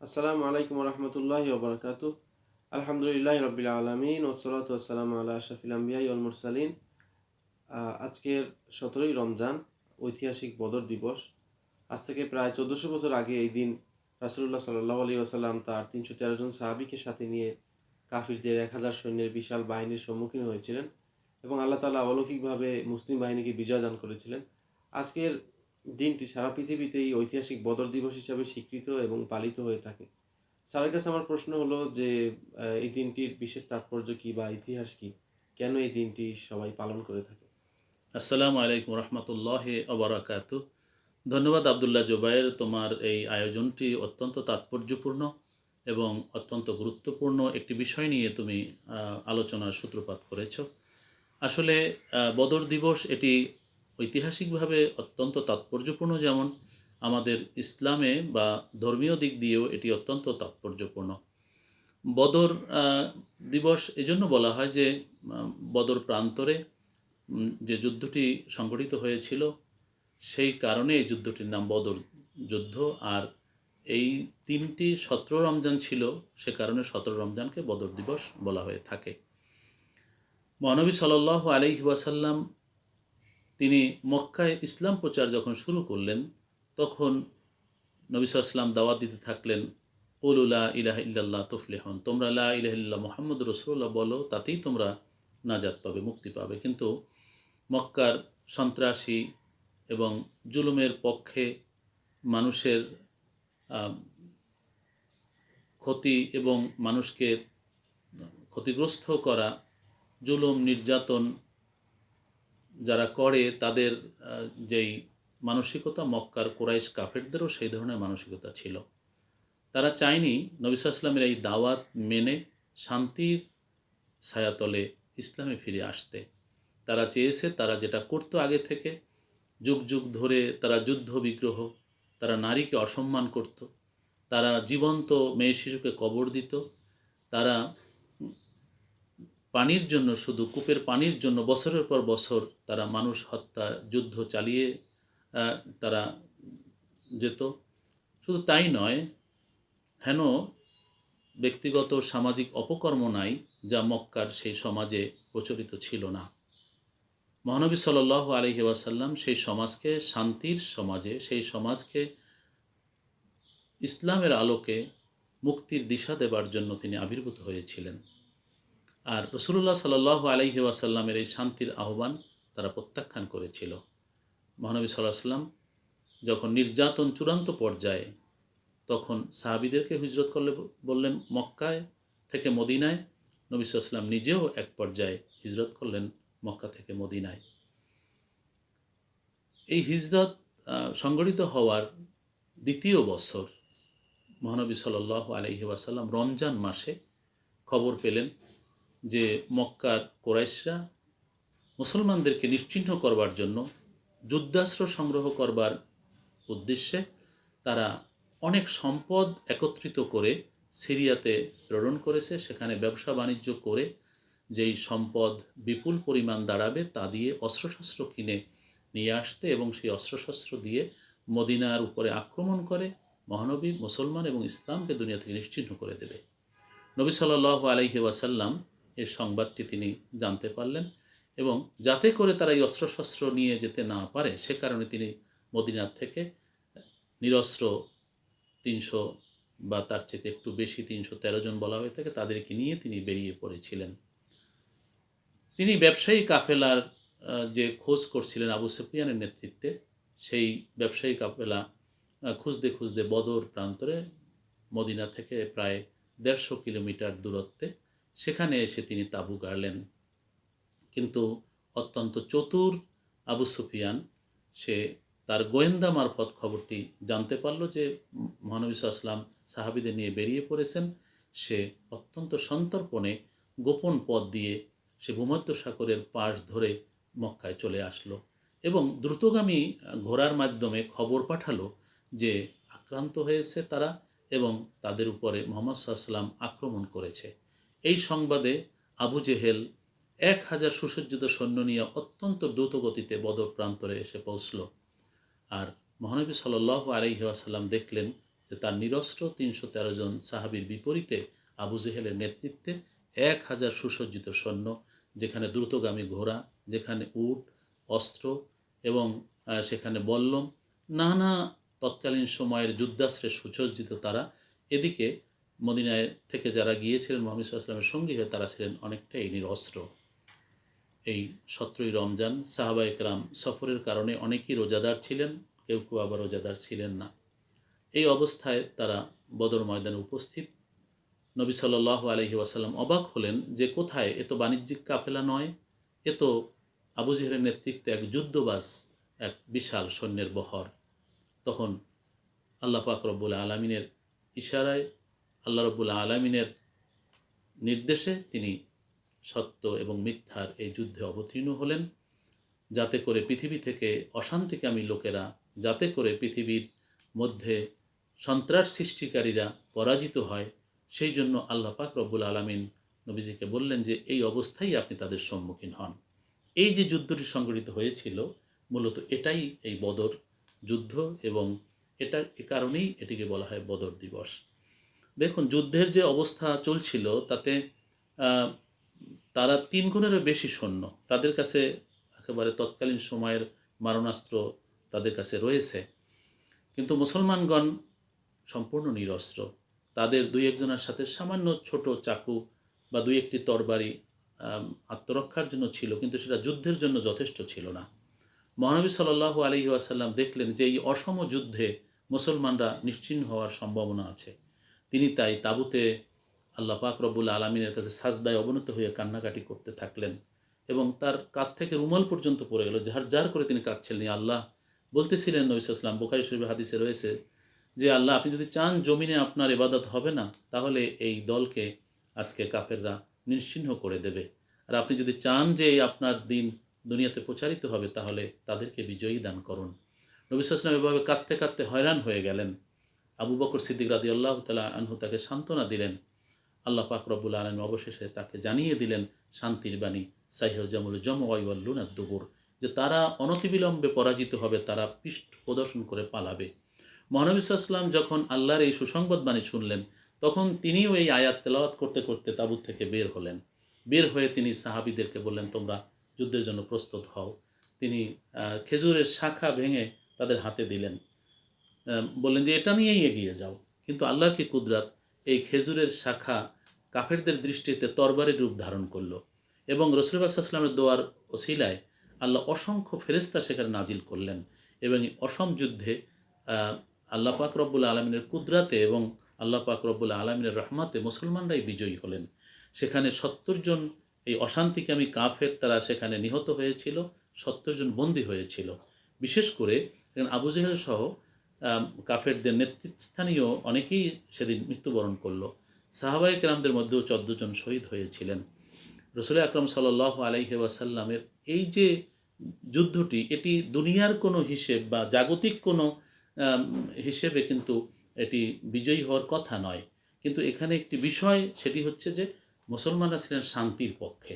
আসসালামু আলাইকুম রহমতুল্লাহ ওবরাকাত আলহামদুলিল্লাহ রবিল আলমিন ওসলাত ওসালাম আল্লাহ আশাফিল আম্বিয়াই ওল মুরসালিন। আজকের সতেরোই রমজান, ঐতিহাসিক বদর দিবস। আজ থেকে প্রায় চোদ্দোশো বছর আগে এই দিন রাসুল্লাহ সাল্লাহ আলী আসাল্লাম তার তিনশো তেরো জন সাহাবিকে সাথে নিয়ে কাফিরদের এক হাজার সৈন্যের বিশাল বাহিনীর সম্মুখীন হয়েছিলেন এবং আল্লাহ তালা অলৌকিকভাবে মুসলিম বাহিনীকে বিজয় দান করেছিলেন। আজকের দিনটি সারা পৃথিবীতে এই ঐতিহাসিক বদর দিবস হিসাবে স্বীকৃত এবং পালিত হয়ে থাকে। স্যারের কাছে আমার প্রশ্ন হলো যে এই দিনটির বিশেষ তাৎপর্য কী বা ইতিহাস কী? কেন এই দিনটি সবাই পালন করে থাকে? আসসালামু আলাইকুম রহমতুল্লাহ অবরাকাত ধন্যবাদ আবদুল্লাহ জোবায়ের তোমার এই আয়োজনটি অত্যন্ত তাৎপর্যপূর্ণ এবং অত্যন্ত গুরুত্বপূর্ণ একটি বিষয় নিয়ে তুমি আলোচনার সূত্রপাত করেছ। আসলে বদর দিবস এটি ঐতিহাসিকভাবে অত্যন্ত তাৎপর্যপূর্ণ যেমন আমাদের ইসলামে বা ধর্মীয় দিক দিয়েও এটি অত্যন্ত তাৎপর্যপূর্ণ। বদর দিবস এজন্য বলা হয় যে বদর প্রান্তরে যে যুদ্ধটি সংঘটিত হয়েছিল, সেই কারণে এই যুদ্ধটির নাম বদর যুদ্ধ। আর এই তিনটি সতেরো রমজান ছিল, সে কারণে সতেরো রমজানকে বদর দিবস বলা হয়ে থাকে। মহানবী সাল্লাহ আলহি ওয়াসাল্লাম তিনি মক্কায় ইসলাম প্রচার যখন শুরু করলেন, তখন নবী সাল্লাম দাওয়াত দিতে থাকলেন পলুলা ইলাহ ইল্লাল্লাহ তুফলিহন। তোমরা লা ইলাহ ইল্লাহ মোহাম্মদ রসুল্লাহ বলো, তাতেই তোমরা নাজাত পাবে, মুক্তি পাবে। কিন্তু মক্কার সন্ত্রাসী এবং জুলুমের পক্ষে মানুষের ক্ষতি এবং মানুষকে ক্ষতিগ্রস্ত করা, জুলুম, নির্যাতন যারা করে তাদের যেই মানসিকতা মক্কার কোরাইশ কাফেরদেরও সেই ধরনের মানসিকতা ছিল। তারা চায়নি নবী সাল্লামের এই দাওয়াত মেনে শান্তির ছায়াতলে ইসলামে ফিরে আসতে। তারা চেয়েছে তারা যেটা করতো আগে থেকে, যুগ যুগ ধরে তারা যুদ্ধ বিগ্রহ, তারা নারীকে অসম্মান করত, তারা জীবন্ত মেয়ে শিশুকে কবর দিত, তারা পানির জন্য, শুধু কূপের পানির জন্য, বছরের পর বছর তারা মানুষ হত্যা, যুদ্ধ চালিয়ে তারা যেত। শুধু তাই নয়, হেন ব্যক্তিগত সামাজিক অপকর্ম নাই যা মক্কার সেই সমাজে প্রচলিত ছিল না। মহানবী সাল আলহি ওয়াসাল্লাম সেই সমাজকে, শান্তির সমাজে, সেই সমাজকে ইসলামের আলোকে মুক্তির দিশা দেবার জন্য তিনি আবির্ভূত হয়েছিলেন। আর রসুল্লাহ সাল আলহি ওয়াসাল্লামের এই শান্তির আহ্বান তারা প্রত্যাখ্যান করেছিল। মহানবী সাল্লাহ সাল্লাম যখন নির্যাতন চূড়ান্ত পর্যায়ে তখন সাহাবিদেরকে হিজরত করলে বললেন, মক্কায় থেকে মদিনায়। নবী সাল্লাম নিজেও এক পর্যায়ে হিজরত করলেন মক্কা থেকে মদিনায়। এই হিজরত সংগঠিত হওয়ার দ্বিতীয় বছর মহানবী সাল আলহি ওয়াসাল্লাম রমজান মাসে খবর পেলেন যে মক্কার কোরাইশরা মুসলমানদেরকে নিশ্চিহ্ন করবার জন্য যুদ্ধাস্ত্র সংগ্রহ করবার উদ্দেশ্যে তারা অনেক সম্পদ একত্রিত করে সিরিয়াতে প্রেরণ করেছে। সেখানে ব্যবসা বাণিজ্য করে যেই সম্পদ বিপুল পরিমাণ দাঁড়াবে তা দিয়ে অস্ত্রশস্ত্র কিনে নিয়ে আসতে এবং সেই অস্ত্রশস্ত্র দিয়ে মদিনার উপরে আক্রমণ করে মহানবী মুসলমান এবং ইসলামকে দুনিয়া থেকে নিশ্চিহ্ন করে দেবে। নবী সাল্লাহ আলহি ওয়াসাল্লাম এই সংবাদটি তিনি জানতে পারলেন এবং যাতে করে তারা এই অস্ত্রশস্ত্র নিয়ে যেতে না পারে, সে কারণে তিনি মদিনার থেকে নিরস্ত্র তিনশো বা তার চেয়ে একটু বেশি তিনশো তেরো জন বলা হয়ে থাকে, তাদেরকে নিয়ে তিনি বেরিয়ে পড়েছিলেন। তিনি ব্যবসায়ী কাফেলার যে খোঁজ করছিলেন আবু সুফিয়ানের নেতৃত্বে, সেই ব্যবসায়ী কাফেলা খুঁজতে খুঁজতে বদর প্রান্তরে মদিনা থেকে প্রায় দেড়শো কিলোমিটার দূরত্বে সেখানে এসে তিনি তাঁবু গাড়লেন। কিন্তু অত্যন্ত চতুর আবু সুফিয়ান, সে তার গোয়েন্দা মারফত খবরটি জানতে পারল যে মহানবী আসলাম সাহাবিদের নিয়ে বেরিয়ে পড়েছেন। সে অত্যন্ত সন্তর্পণে গোপন পথ দিয়ে সে ভূমধ্য সাগরের পাশ ধরে মক্কায় চলে আসলো এবং দ্রুতগামী ঘোড়ার মাধ্যমে খবর পাঠালো যে আক্রান্ত হয়েছে তারা এবং তাদের উপরে মোহাম্মদ সাল্লাম আক্রমণ করেছে। এই সংবাদে আবু জেহেল এক হাজার সুসজ্জিত সৈন্য নিয়ে অত্যন্ত দ্রুত গতিতে বদর প্রান্তরে এসে পৌঁছল। আর মহানবী সাল আলহি আসাল্লাম দেখলেন যে তার নিরস্ত্র তিনশো তেরো জন সাহাবির বিপরীতে আবু জেহেলের নেতৃত্বে এক হাজার সুসজ্জিত সৈন্য, যেখানে দ্রুতগামী ঘোড়া, যেখানে উট, অস্ত্র এবং সেখানে বল্লম, নানা তৎকালীন সময়ের যুদ্ধাস্ত্রে সুসজ্জিত তারা এদিকে মদিনায় থেকে যারা গিয়েছিলেন মোহাম্মদ সাল্লামের সঙ্গী হয়ে তারা ছিলেন অনেকটাই নিরস্ত্র। এই সতেরোই রমজান সাহাবা একরাম সফরের কারণে অনেকেই রোজাদার ছিলেন, কেউ কেউ আবার রোজাদার ছিলেন না। এই অবস্থায় তারা বদর ময়দানে উপস্থিত। নবী সাল্লাহ আলহি ওয়াসাল্লাম অবাক হলেন যে কোথায়? এ তো বাণিজ্যিক কাফেলা নয়, এ তো আবু জেহেলের নেতৃত্বে এক যুদ্ধবাস এক বিশাল সৈন্যের বহর। তখন আল্লাহ পাক রব্বুল আলমিনের ইশারায় আল্লাহ রব্বুল আলমিনের নির্দেশে তিনি সত্য এবং মিথ্যার এই যুদ্ধে অবতীর্ণ হলেন। যাতে করে পৃথিবী থেকে অশান্তিকামী লোকেরা, যাতে করে পৃথিবীর মধ্যে সন্ত্রাস সৃষ্টিকারীরা পরাজিত হয়, সেই জন্য আল্লাহ পাক রব্বুল আলমিন নবীজিকে বললেন যে, এই অবস্থায় আপনি তাদের সম্মুখীন হন। এই যে যুদ্ধটি সংগঠিত হয়েছিল, মূলত এটাই এই বদর যুদ্ধ এবং এটা এ কারণেই এটিকে বলা হয় বদর দিবস। দেখুন, যুদ্ধের যে অবস্থা চলছিল তাতে তারা তিন গুণেরও বেশি সৈন্য তাদের কাছে একেবারে তৎকালীন সময়ের মারণাস্ত্র তাদের কাছে রয়েছে। কিন্তু মুসলমানগণ সম্পূর্ণ নিরস্ত্র। তাদের দুই একজনের সাথে সামান্য ছোট চাকু বা দুই একটি তরবারি আত্মরক্ষার জন্য ছিল, কিন্তু সেটা যুদ্ধের জন্য যথেষ্ট ছিল না। মহানবী সাল্লাল্লাহু আলহি আসাল্লাম দেখলেন যে এই অসম যুদ্ধে মুসলমানরা নিশ্চিহ্ন হওয়ার সম্ভাবনা আছে। তিনি তাই তাবুতে আল্লাহ পাক রব্বুল আলমিনের কাছে সাজদায় অবনত হয়ে কান্নাকাটি করতে থাকলেন এবং তার কাঁধ থেকে রুমাল পর্যন্ত পড়ে গেল। যার যার করে তিনি কাঁদছিলেন আল্লাহ! বলতেছিলেন নবিসাম বোখারি শরীফ হাদিসে রয়েছে যে, আল্লাহ, আপনি যদি চান জমিনে আপনার ইবাদত হবে না, তাহলে এই দলকে আজকে কাফেররা নিশ্চিহ্ন করে দেবে। আর আপনি যদি চান যে আপনার দিন দুনিয়াতে প্রচারিত হবে, তাহলে তাদেরকে বিজয়ী দান করুন। নবিসাম এভাবে কাঁদতে কাঁদতে হয়রান হয়ে গেলেন। আবু বকর সিদ্দিক রাদি আল্লাহ তালা আনহু তাকে সান্ত্বনা দিলেন। আল্লাহ পাক রব্বুল আলম অবশেষে তাকে জানিয়ে দিলেন, শান্তির বাণী সাইহজামুল জম ওয়াইউল্লুন দুবুর যে তারা অনতিবিলম্বে পরাজিত হবে, তারা পৃষ্ঠ প্রদর্শন করে পালাবে। মহানবী যখন আল্লাহর এই সুসংবাদ বাণী শুনলেন, তখন তিনিও এই আয়াত তেলাওয়াত করতে করতে তাবুত থেকে বের হলেন। বের হয়ে তিনি সাহাবিদেরকে বললেন, তোমরা যুদ্ধের জন্য প্রস্তুত হও। তিনি খেজুরের শাখা ভেঙে তাদের হাতে দিলেন। বললেন যে, এটা নিয়েই এগিয়ে যাও। কিন্তু আল্লাহর কি কুদরাত? এই খেজুরের শাখা কাফেরদের দৃষ্টিতে তরবারির রূপ ধারণ করল এবং রসুলবাক সাল্লামের দোয়ার ওসিলায় আল্লাহ অসংখ্য ফেরেস্তা সেখানে নাজিল করলেন এবং অসম যুদ্ধে আল্লাহ পাক রব্বুল আলমিনের কুদরাতে এবং আল্লাহ পাক রব্বুল আলমিনের রহমাতে মুসলমানরাই বিজয়ী হলেন। সেখানে সত্তর জন এই অশান্তিকামী কাফের তারা সেখানে নিহত হয়েছিল, সত্তর জন বন্দী হয়েছিল। বিশেষ করে আবু জেহেল সহ কাফেরদের নেতৃস্থানীয় অনেকেই সেদিন মৃত্যুবরণ করল। সাহাবাই কেরামদের মধ্যেও চোদ্দ জন শহীদ হয়েছিলেন। রসুল আকরম সাল আলাইহি ওয়াসাল্লামের এই যে যুদ্ধটি, এটি দুনিয়ার কোনো হিসেব বা জাগতিক কোনো হিসেবে কিন্তু এটি বিজয়ী হওয়ার কথা নয়। কিন্তু এখানে একটি বিষয়, সেটি হচ্ছে যে মুসলমানরা ছিলেন শান্তির পক্ষে।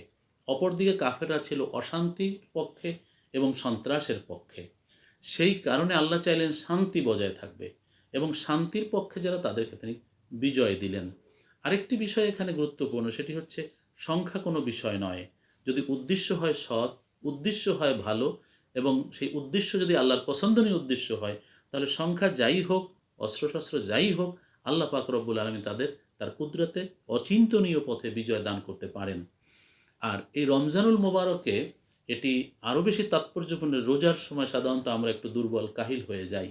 অপরদিকে কাফেররা ছিল অশান্তির পক্ষে এবং সন্ত্রাসের পক্ষে। সেই কারণে আল্লাহ চাইলেন শান্তি বজায় থাকবে এবং শান্তির পক্ষে যারা তাদেরকে তিনি বিজয় দিলেন। আরেকটি বিষয় এখানে গুরুত্বপূর্ণ, সেটি হচ্ছে সংখ্যা কোনো বিষয় নয়। যদি উদ্দেশ্য হয় সৎ, উদ্দেশ্য হয় ভালো এবং সেই উদ্দেশ্য যদি আল্লাহর পছন্দনীয় উদ্দেশ্য হয়, তাহলে সংখ্যা যাই হোক, অস্ত্রশস্ত্র যাই হোক, আল্লাহ পাক রব্বুল আলমী তাদের তার কুদরতে অচিন্তনীয় পথে বিজয় দান করতে পারেন। আর এই রমজানুল মোবারকে এটি আরও বেশি তাৎপর্যপূর্ণ, রোজার সময় সাধারণত আমরা একটু দুর্বল, কাহিল হয়ে যাই।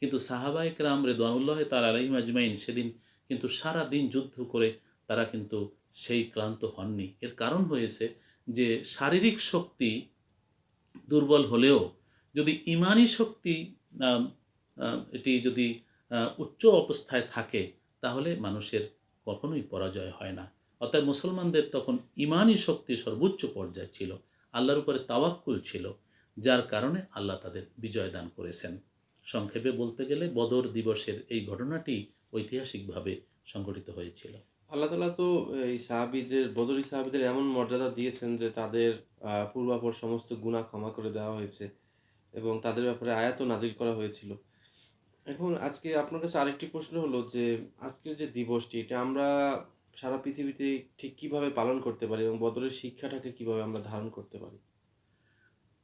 কিন্তু সাহাবাইক রাম রেদাউল্লাহ তার আলাইম আজমাইন সেদিন কিন্তু সারা দিন যুদ্ধ করে তারা কিন্তু সেই ক্লান্ত হননি। এর কারণ হয়েছে যে শারীরিক শক্তি দুর্বল হলেও যদি ইমানি শক্তি এটি যদি উচ্চ অবস্থায় থাকে, তাহলে মানুষের কখনোই পরাজয় হয় না। অর্থাৎ মুসলমানদের তখন ইমানি শক্তি সর্বোচ্চ পর্যায়ে ছিল। আল্লাহর উপরে তাওয়াক্কুল ছিল, যার কারণে আল্লাহ তাদের বিজয় দান করেছেন। সংক্ষেপে বলতে গেলে বদর দিবসের এই ঘটনাটি ঐতিহাসিকভাবে সংঘটিত হয়েছিল। আল্লাহ তালা তো এই সাহাবিদের, বদরি সাহাবিদের এমন মর্যাদা দিয়েছেন যে তাদের পূর্বাপর সমস্ত গুণা ক্ষমা করে দেওয়া হয়েছে এবং তাদের ব্যাপারে আয়াতও নাজিল করা হয়েছিল। এখন আজকে আপনার কাছে আরেকটি প্রশ্ন হলো যে, আজকের যে দিবসটি, এটা আমরা সারা পৃথিবীতে ঠিক কীভাবে পালন করতে পারি এবং বদলের শিক্ষাটাকে কীভাবে আমরা ধারণ করতে পারি?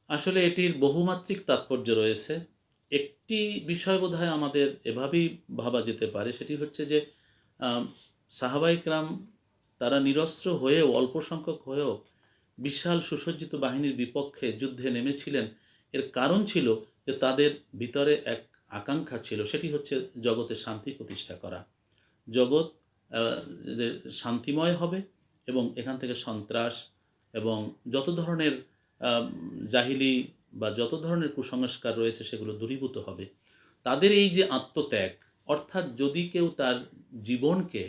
আসলে এটির বহুমাত্রিক তাৎপর্য রয়েছে। একটি বিষয় বোধহয় আমাদের এভাবেই ভাবা যেতে পারে, সেটি হচ্ছে যে সাহাবাইকরাম তারা নিরস্ত্র হয়েও, অল্প সংখ্যক হয়েও বিশাল সুসজ্জিত বাহিনীর বিপক্ষে যুদ্ধে নেমেছিলেন। এর কারণ ছিল যে, তাদের ভিতরে এক আকাঙ্ক্ষা ছিল, সেটি হচ্ছে জগতে শান্তি প্রতিষ্ঠা করা। জগৎ যে শান্তিময় হবে এবং এখান থেকে সন্ত্রাস এবং যত ধরনের জাহিলি বা যত ধরনের কুসংস্কার রয়েছে সেগুলো দূরীভূত হবে। তাদের এই যে আত্মত্যাগ, অর্থাৎ যদি কেউ তার জীবনকে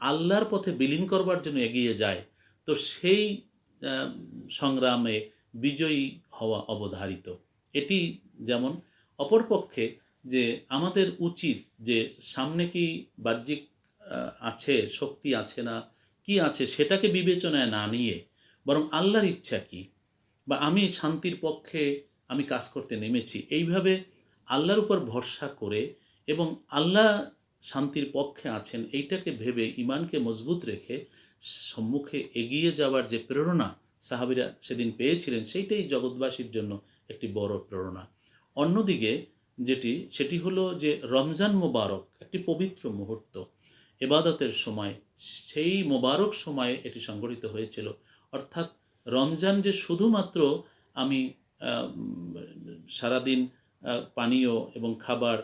আল্লাহর পথে বিলীন করবার জন্য এগিয়ে যায়, তো সেই সংগ্রামে বিজয়ী হওয়া অবধারিত। এটি যেমন, অপরপক্ষে যে আমাদের উচিত যে সামনে কি বাহ্যিক আছে, শক্তি আছে না, কি আছে সেটাকে বিবেচনায় না নিয়ে বরং আল্লাহর ইচ্ছা কি? বা আমি শান্তির পক্ষে আমি কাজ করতে নেমেছি। এইভাবে আল্লাহর উপর ভরসা করে এবং আল্লাহ শান্তির পক্ষে আছেন, এইটাকে ভেবে ইমানকে মজবুত রেখে সম্মুখে এগিয়ে যাওয়ার যে প্রেরণা সাহাবিরা সেদিন পেয়েছিলেন, সেইটাই জগৎবাসীর জন্য একটি বড় প্রেরণা। অন্যদিকে যেটি, সেটি হলো যে রমজান মোবারক একটি পবিত্র মুহূর্ত। এবাদতের সময়, সেই মোবারক সময়ে এটি সংগঠিত হয়েছিল। অর্থাৎ রমজান যে শুধুমাত্র আমি সারাদিন পানীয় এবং খাবার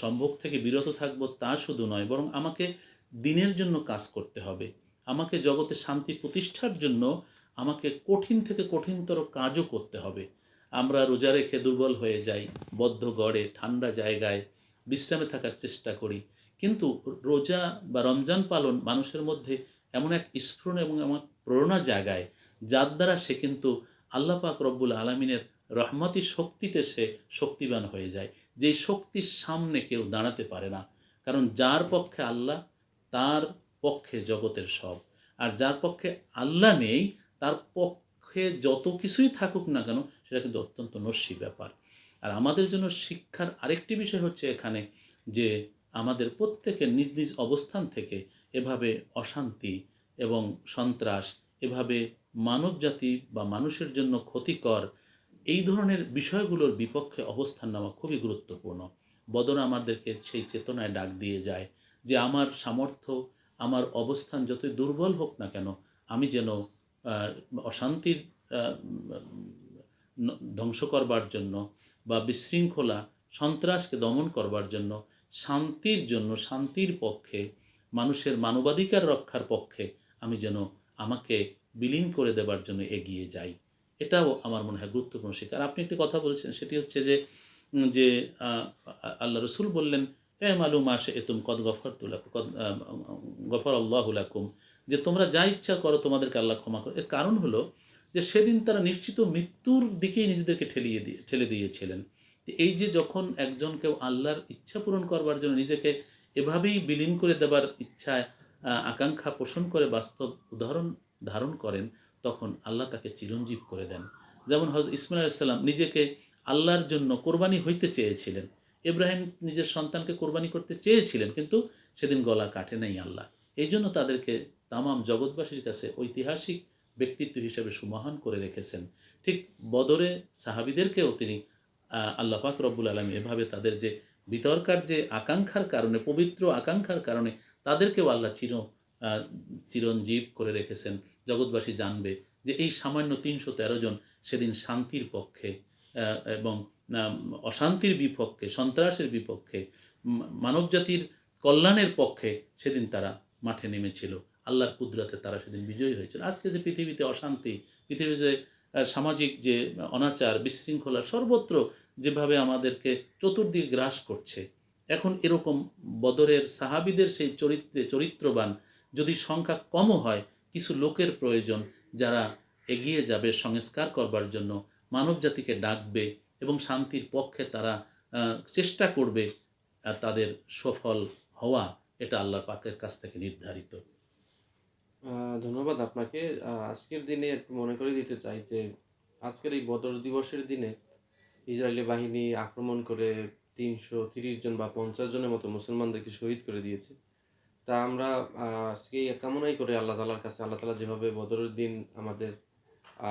সম্ভোগ থেকে বিরত থাকব তা শুধু নয়, বরং আমাকে দিনের জন্য কাজ করতে হবে। আমাকে জগতে শান্তি প্রতিষ্ঠার জন্য আমাকে কঠিন থেকে কঠিনতর কাজও করতে হবে। আমরা রোজা রেখে দুর্বল হয়ে যাই, বদ্ধ গড়ে ঠান্ডা জায়গায় বিশ্রামে থাকার চেষ্টা করি। কিন্তু রোজা বা রমজান পালন মানুষের মধ্যে এমন এক স্ফুরণ এবং এমন প্রেরণা জাগায়, যার দ্বারা সে কিন্তু আল্লাহ পাক রব্বুল আলমিনের রহমতি শক্তিতে সে শক্তিবান হয়ে যায়। যেই শক্তির সামনে কেউ দাঁড়াতে পারে না। কারণ যার পক্ষে আল্লাহ, তার পক্ষে জগতের সব। আর যার পক্ষে আল্লাহ নেই, তার পক্ষে যত কিছুই থাকুক না কেন, সেটা কিন্তু অত্যন্ত নস্যি ব্যাপার। আর আমাদের জন্য শিক্ষার আরেকটি বিষয় হচ্ছে এখানে যে আমাদের প্রত্যেকের নিজ নিজ অবস্থান থেকে এভাবে অশান্তি এবং সন্ত্রাস, এভাবে মানবজাতি বা মানুষের জন্য ক্ষতিকর এই ধরনের বিষয়গুলোর বিপক্ষে অবস্থান নেওয়া খুবই গুরুত্বপূর্ণ। বদর আমাদেরকে সেই চেতনায় ডাক দিয়ে যায় যে, আমার সামর্থ্য, আমার অবস্থান যতই দুর্বল হোক না কেন, আমি যেন অশান্তির ধ্বংস করবার জন্য বা বিশৃঙ্খলা, সন্ত্রাসকে দমন করবার জন্য শান্তির জন্য, শান্তির পক্ষে, মানুষের মানবাধিকার রক্ষার পক্ষে আমি যেন আমাকে বিলীন করে দেবার জন্য এগিয়ে যাই। এটাও আমার মনে হয় গুরুত্বপূর্ণ শিকার আপনি একটি কথা বলছেন, সেটি হচ্ছে যে যে আল্লাহ রসুল বললেন, এ মালুম আসে এতুম কদ গফর তুলাক কদ গফর আল্লাহুলাকুম যে, তোমরা যা ইচ্ছা করো, তোমাদেরকে আল্লাহ ক্ষমা করো। এর কারণ হলো যে, সেদিন তারা নিশ্চিত মৃত্যুর দিকেই নিজেদেরকে ঠেলিয়ে দিয়ে, ঠেলে দিয়েছিলেন। এই যে যখন একজন কেউ আল্লাহর ইচ্ছা পূরণ করবার জন্য নিজেকে এভাবেই বিলীন করে দেবার ইচ্ছায় আকাঙ্ক্ষা পোষণ করে বাস্তব উদাহরণ ধারণ করেন, তখন আল্লাহ তাকে চিরঞ্জীব করে দেন। যেমন হজরত ইসমাইল আলাইসাল্লাম নিজেকে আল্লাহর জন্য কোরবানি হইতে চেয়েছিলেন। ইব্রাহিম নিজের সন্তানকে কোরবানি করতে চেয়েছিলেন, কিন্তু সেদিন গলা কাটে নাই আল্লাহ। এই জন্য তাদেরকে তামাম জগৎবাসীর কাছে ঐতিহাসিক ব্যক্তিত্ব হিসেবে সুমহান করে রেখেছেন। ঠিক বদরে সাহাবিদেরকেও তিনি আল্লাহ পাক রব্বুল আলমী এভাবে তাদের যে বিতর্কার যে আকাঙ্ক্ষার কারণে, পবিত্র আকাঙ্ক্ষার কারণে তাদেরকেও আল্লাহ চির চিরঞ্জীব করে রেখেছেন। জগৎবাসী জানবে যে এই সামান্য তিনশো তেরো জন সেদিন শান্তির পক্ষে এবং অশান্তির বিপক্ষে, সন্ত্রাসের বিপক্ষে মানবজাতির কল্যাণের পক্ষে সেদিন তারা মাঠে নেমেছিল। আল্লাহর কুদরতে তারা সেদিন বিজয়ী হয়েছিল। আজকে যে পৃথিবীতে অশান্তি, পৃথিবীতে সামাজিক যে অনাচার, বিশৃঙ্খলা, সর্বত্র যেভাবে আমাদেরকে চতুর্দিকে গ্রাস করছে, এখন এরকম বদরের সাহাবিদের সেই চরিত্রে, চরিত্রবান যদি সংখ্যা কমও হয়, কিছু লোকের প্রয়োজন যারা এগিয়ে যাবে সংস্কার করবার জন্য মানব জাতিকে ডাকবে এবং শান্তির পক্ষে তারা চেষ্টা করবে, আর তাদের সফল হওয়া, এটা আল্লাহর পাকের কাছ থেকে নির্ধারিত। ধন্যবাদ আপনাকে। আজকের দিনে একটু মনে করে দিতে চাই যে, আজকের এই বদর দিবসের দিনে ইসরায়েলি বাহিনী আক্রমণ করে তিনশো তিরিশ জন বা পঞ্চাশ জনের মতো মুসলমানদেরকে শহীদ করে দিয়েছে। তা আমরা আজকে কামনাই করে আল্লাহ তালার কাছে, আল্লাহ তালা যেভাবে বদরের দিন আমাদের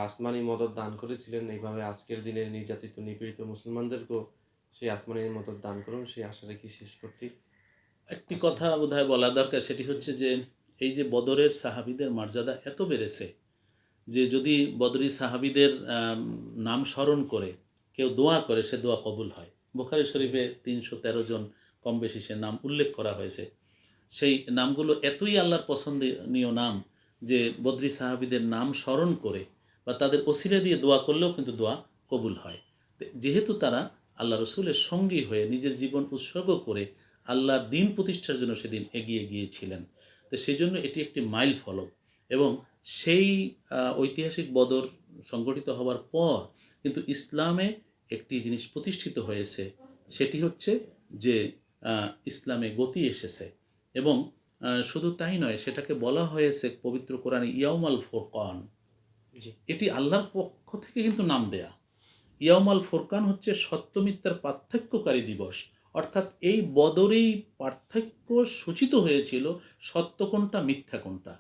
আসমানি মদত দান করেছিলেন, এইভাবে আজকের দিনে নির্যাতিত, নিপীড়িত মুসলমানদেরকেও সেই আসমানির মদত দান করুন। সেই আশা রেখে শেষ করছি। একটি কথা বোধহয় বলা দরকার, সেটি হচ্ছে যে এই যে বদরের সাহাবিদের মর্যাদা এত বেড়েছে যে যদি বদরি সাহাবিদের নাম স্মরণ করে, কেউ দোয়া করে, সে দোয়া কবুল হয়। বোখারি শরীফে তিনশো তেরো জন কম বেশি সে নাম উল্লেখ করা হয়েছে। সেই নামগুলো এতই আল্লাহর পছন্দনীয় নাম যে বদ্রি সাহাবিদের নাম স্মরণ করে বা তাদের ওসিলা দিয়ে দোয়া করলেও কিন্তু দোয়া কবুল হয়। যেহেতু তারা আল্লাহ রসুলের সঙ্গী হয়ে নিজের জীবন উৎসর্গ করে আল্লাহর দিন প্রতিষ্ঠার জন্য সেদিন এগিয়ে গিয়েছিলেন। তো সেই জন্য এটি একটি মাইল ফলক। এবং সেই ঐতিহাসিক বদর সংগঠিত হওয়ার পর কিন্তু ইসলামে একটি জিনিস প্রতিষ্ঠিত হয়েছে সেটি হচ্ছে যে ইসলামে গতি এসেছে। এবং শুধু তাই নয় সেটাকে বলা হয়েছে পবিত্র কোরআনে ইয়াউমাল ফোরকান। এটি আল্লাহর পক্ষ থেকে কিন্তু নাম দেয়া। ইয়ামাল ফোরকান হচ্ছে সত্যমিথ্যার পার্থক্যকারী দিবস। অর্থাৎ এই বদরেই পার্থক্য সূচিত হয়েছিল সত্য কোনটা, মিথ্যা কোনটা।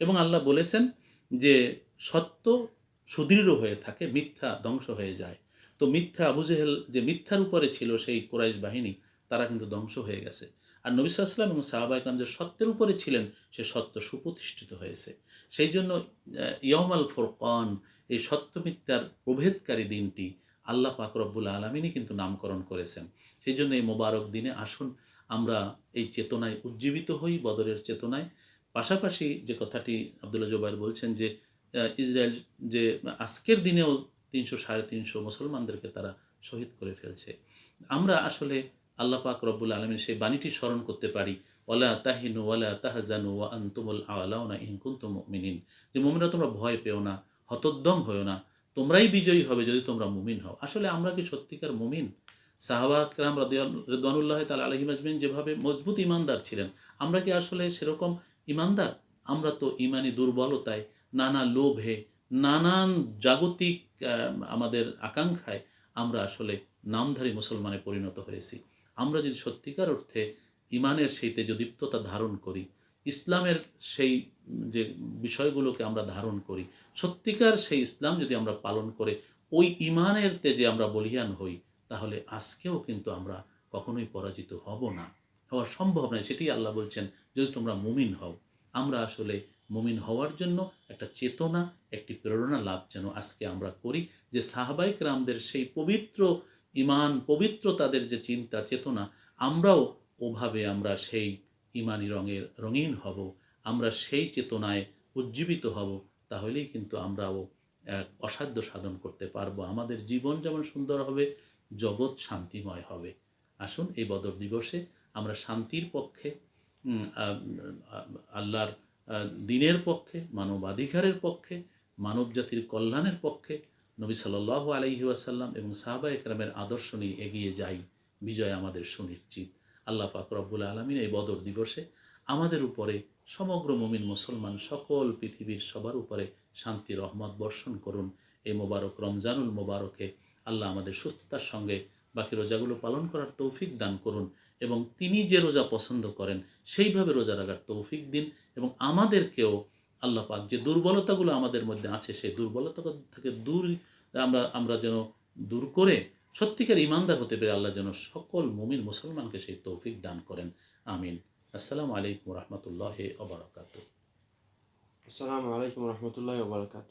এবং আল্লাহ বলেছেন যে সত্য সুদৃঢ় হয়ে থাকে, মিথ্যা ধ্বংস হয়ে যায়। তো মিথ্যা আবু জেহেল যে মিথ্যার উপরে ছিল সেই কোরাইশ বাহিনী, তারা কিন্তু ধ্বংস হয়ে গেছে। আর নবী সাল্লাম এবং সাহাবা ইকরাম যে সত্যের উপরে ছিলেন, সে সত্য সুপ্রতিষ্ঠিত হয়েছে। সেই জন্য ইয়মাল ফোরকান, এই সত্য মিথ্যার প্রভেদকারী দিনটি আল্লাহ পাক রব্বুল আলমিনই কিন্তু নামকরণ করেছেন। সেই জন্য এই মোবারক দিনে আসুন, আমরা এই চেতনায় উজ্জীবিত হই, বদরের চেতনায়। পাশাপাশি যে কথাটি আবদুল্লাহ জোবাইর বলছেন যে ইসরায়েল যে আজকের দিনেও তিনশো সাড়ে তিনশো মুসলমানদেরকে তারা শহীদ করে ফেলছে। আমরা আসলে আল্লাহ পাক রব্বুল আলমীর সেই বাণীটি স্মরণ করতে পারি ওলা তাহিনু ওয়ালা তাহাজানু ওয়া আনতুমুল আলাউনা ইন কুনতুম মুমিনিন। যে মুমিনরা তোমরা ভয় পেও না হতোদ্যম হয়েও না, তোমরাই বিজয়ী হবে যদি তোমরা মুমিন হও। আসলে আমরা কি সত্যিকার মুমিন? সাহাবা একরাম রেদওয়ানুল্লাহ তাল আলহিম আজমিন যেভাবে মজবুত ইমানদার ছিলেন, আমরা কি আসলে সেরকম ইমানদার? আমরা তো ইমানি দুর্বলতায়, নানা লোভে, নানান জাগতিক আমাদের আকাঙ্ক্ষায় আমরা আসলে নামধারী মুসলমানে পরিণত হয়েছি। আমরা যদি সত্যিকার অর্থে ইমানের সেই তেজদীপ্ততা ধারণ করি, ইসলামের সেই যে বিষয়গুলোকে আমরা ধারণ করি, সত্যিকার সেই ইসলাম যদি আমরা পালন করে, ওই ইমানের তেজে আমরা বলিয়ান হই তাহলে আজকেও কিন্তু আমরা কখনোই পরাজিত হব না। হওয়া সম্ভব নয় সেটি আল্লাহ বলছেন, যদি তোমরা মুমিন হও। আমরা আসলে মুমিন হওয়ার জন্য একটা চেতনা, একটি প্রেরণা লাভ যেন আজকে আমরা করি, যে সাহাবাইক রামদের সেই পবিত্র ইমান পবিত্র তাদের যে চিন্তা, চেতনা, আমরাও ওভাবে আমরা সেই ইমানি রঙের রঙিন হব, আমরা সেই চেতনায় উজ্জীবিত হব, তাহলেই কিন্তু আমরাও অসাধ্য সাধন করতে পারব। আমাদের জীবন যেমন সুন্দর হবে জগৎ শান্তিময় হবে। আসুন এই বদর দিবসে আমরা শান্তির পক্ষে আল্লাহর দিনের পক্ষে, মানবাধিকারের পক্ষে মানব জাতির কল্যাণের পক্ষে নবী সাল্লাহ আলাইহি ওয়াসাল্লাম এবং সাহাবা একরামের আদর্শ নিয়ে এগিয়ে যাই। বিজয় আমাদের সুনিশ্চিত। আল্লাহ পাক রব্বুল আলমিন এই বদর দিবসে আমাদের উপরে সমগ্র মুমিন মুসলমান সকল পৃথিবীর সবার উপরে শান্তি, রহমত বর্ষণ করুন। এই মোবারক, রমজানুল মোবারকে আল্লাহ আমাদের সুস্থতার সঙ্গে বাকি রোজাগুলো পালন করার তৌফিক দান করুন এবং তিনি যে রোজা পছন্দ করেন, সেইভাবে রোজা রাখার তৌফিক দিন এবং আমাদেরকেও আল্লাহ পাক যে দুর্বলতাগুলো আমাদের মধ্যে আছে, সেই দুর্বলতা থেকে দূর, আমরা আমরা যেন দূর করে সত্যিকার ইমানদার হতে পেরে আল্লাহ যেন সকল মুমিন মুসলমানকে সেই তৌফিক দান করেন। আমিন। আসসালামু আলাইকুম রহমতুল্লাহ অবরাকাতু আসসালামু আলাইকুম রহমতুল্লাহ বারকাত